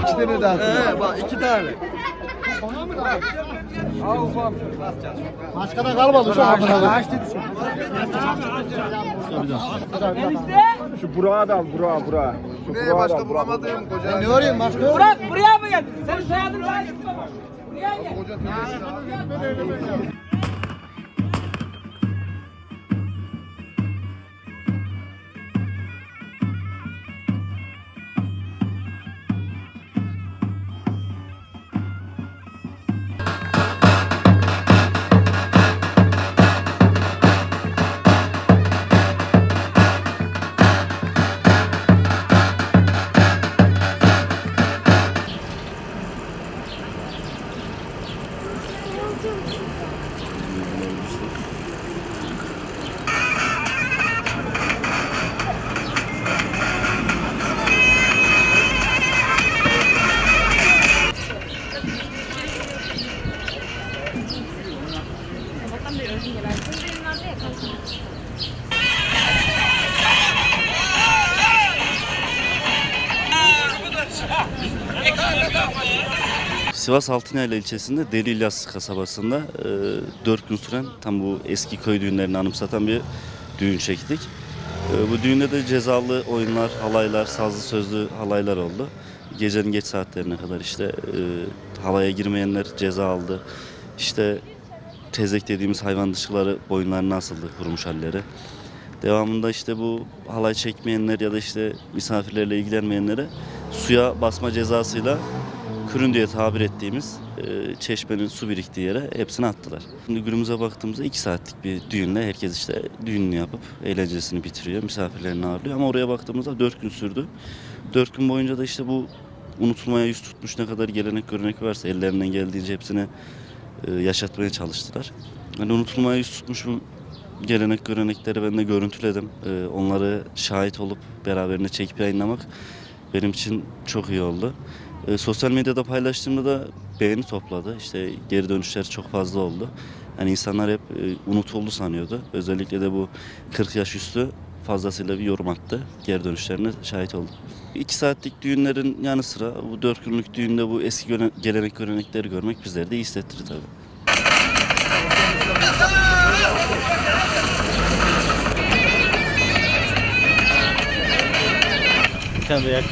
İki tane daha. He bak iki tane. Başka da kalmadı şu an. Şu Burak'ı da al Burak'ı Burak'ı. Şu Neye Burak'ı da al, Burak'ı. bulamadığım koca. Ne arayayım başka? Burak buraya mı geldin? Senin soyadın var. Buraya gel. Koca 안 돼 요. 이게 날 손질만 해. Sivas Altınaylı ilçesinde Deli İlyas kasabasında e, 4 gün süren tam bu eski köy düğünlerini anımsatan bir düğün çektik. E, bu düğünde de cezalı oyunlar, halaylar, sazlı sözlü halaylar oldu. Gecenin geç saatlerine kadar işte e, halaya girmeyenler ceza aldı. İşte tezek dediğimiz hayvan dışkıları boyunlarına asıldı kurumuş halleri. Devamında işte bu halay çekmeyenler ya da işte misafirlerle ilgilenmeyenlere suya basma cezasıyla kürün diye tabir ettiğimiz e, çeşmenin su biriktiği yere hepsini attılar. Şimdi günümüze baktığımızda iki saatlik bir düğünle herkes işte düğününü yapıp eğlencesini bitiriyor, misafirlerini ağırlıyor. Ama oraya baktığımızda dört gün sürdü. Dört gün boyunca da işte bu unutulmaya yüz tutmuş ne kadar gelenek görenek varsa ellerinden geldiğince hepsini e, yaşatmaya çalıştılar. Hani unutulmaya yüz tutmuş bu gelenek görenekleri ben de görüntüledim. E, onları şahit olup beraberine çekip yayınlamak benim için çok iyi oldu. E, sosyal medyada paylaştığımda da beğeni topladı. İşte geri dönüşler çok fazla oldu. Yani insanlar hep e, unutuldu sanıyordu. Özellikle de bu 40 yaş üstü fazlasıyla bir yorum attı. Geri dönüşlerine şahit oldum. İki saatlik düğünlerin yanı sıra bu dört günlük düğünde bu eski göre- gelenek görenekleri görmek bizleri de iyi hissettirir tabii. Bir tane de yak.